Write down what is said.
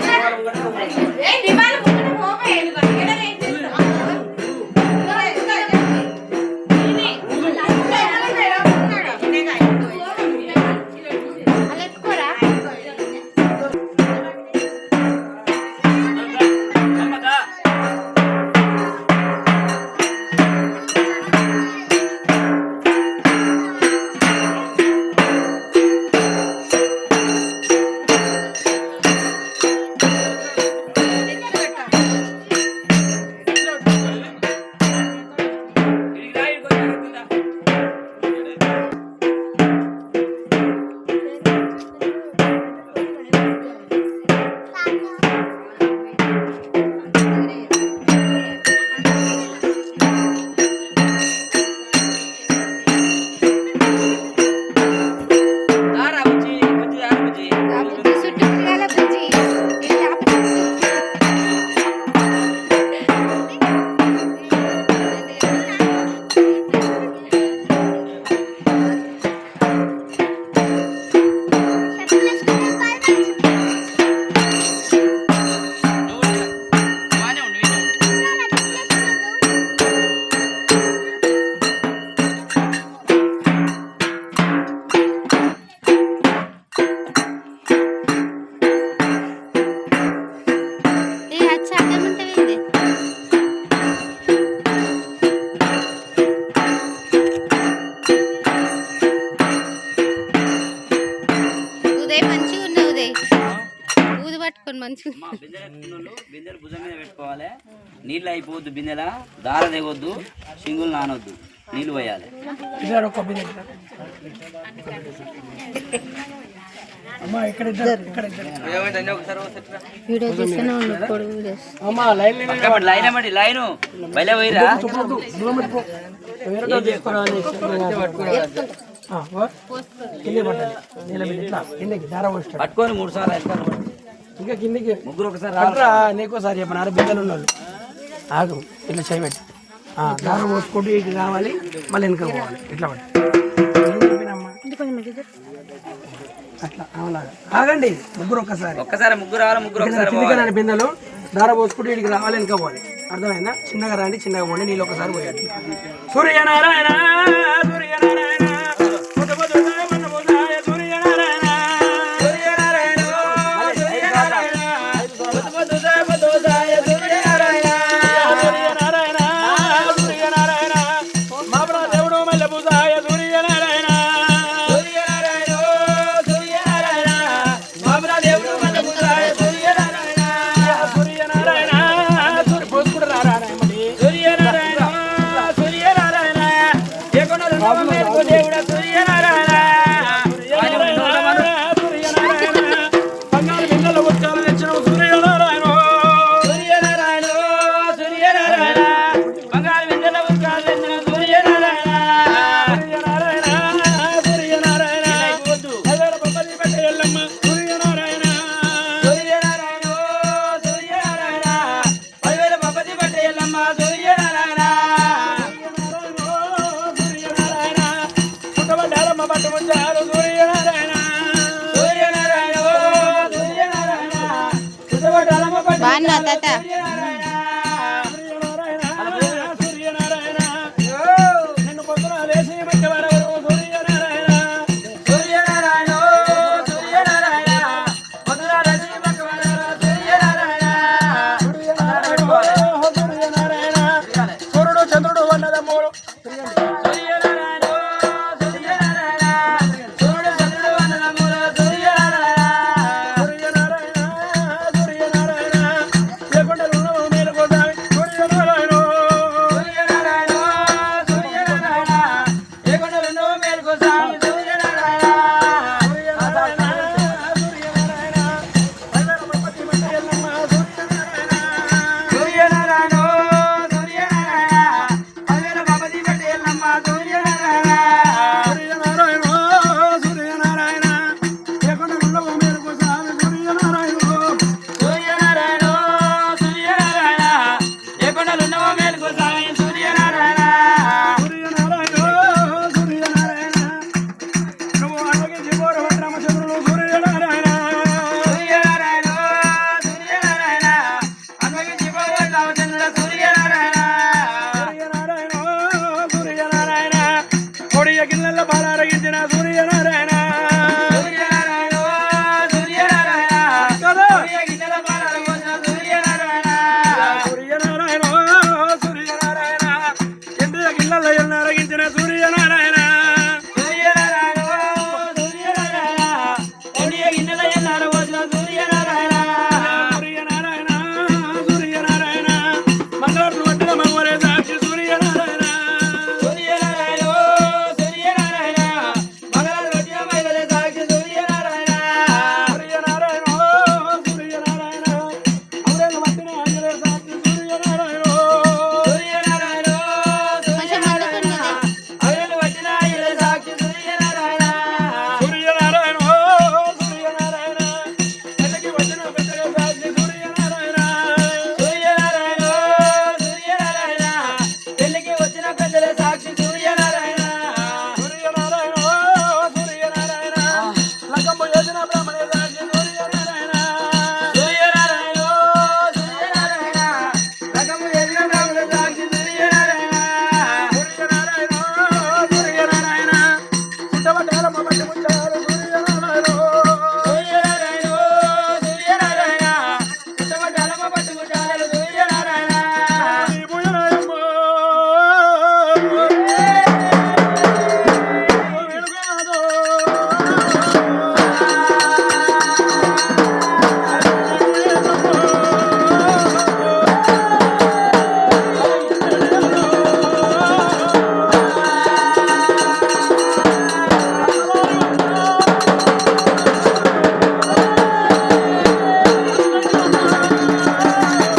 Yeah. పట్టుకొని మంచిగా పెట్టుకోవాలి. నీళ్ళు అయిపోవద్దు బిందెల దార తెగొద్దు సింగులు నానొద్దు నీళ్ళు పోయాలి. లైన్ లైన్ పట్టుకొని మూడు సార్లు ఇంకా కిందికి ముగ్గురు ఒకసారి రారా నీకోసారి చెప్పను? అరే బిడ్డలు ఉన్నాడు ఆగు ఇట్లా చేయబెట్టి దారం పోసుకుంటూ ఇటు కావాలి మళ్ళీ వెనుక పోవాలి. ఇట్లా పట్టి అట్లా ఆగండి ముగ్గురు ఒక్కసారి. ఒక్కసారి ముగ్గురు రావాలి ముగ్గురు ఒకసారి బిందెలు దార పోసుకుంటూ ఇక రావాలి వెనుక పోవాలి. అర్థమైందా? చిన్నగా రాండి చిన్నగా పోండి నీళ్ళు ఒకసారి పోయాలి సూర్యనారాయణ! बाँध आता था।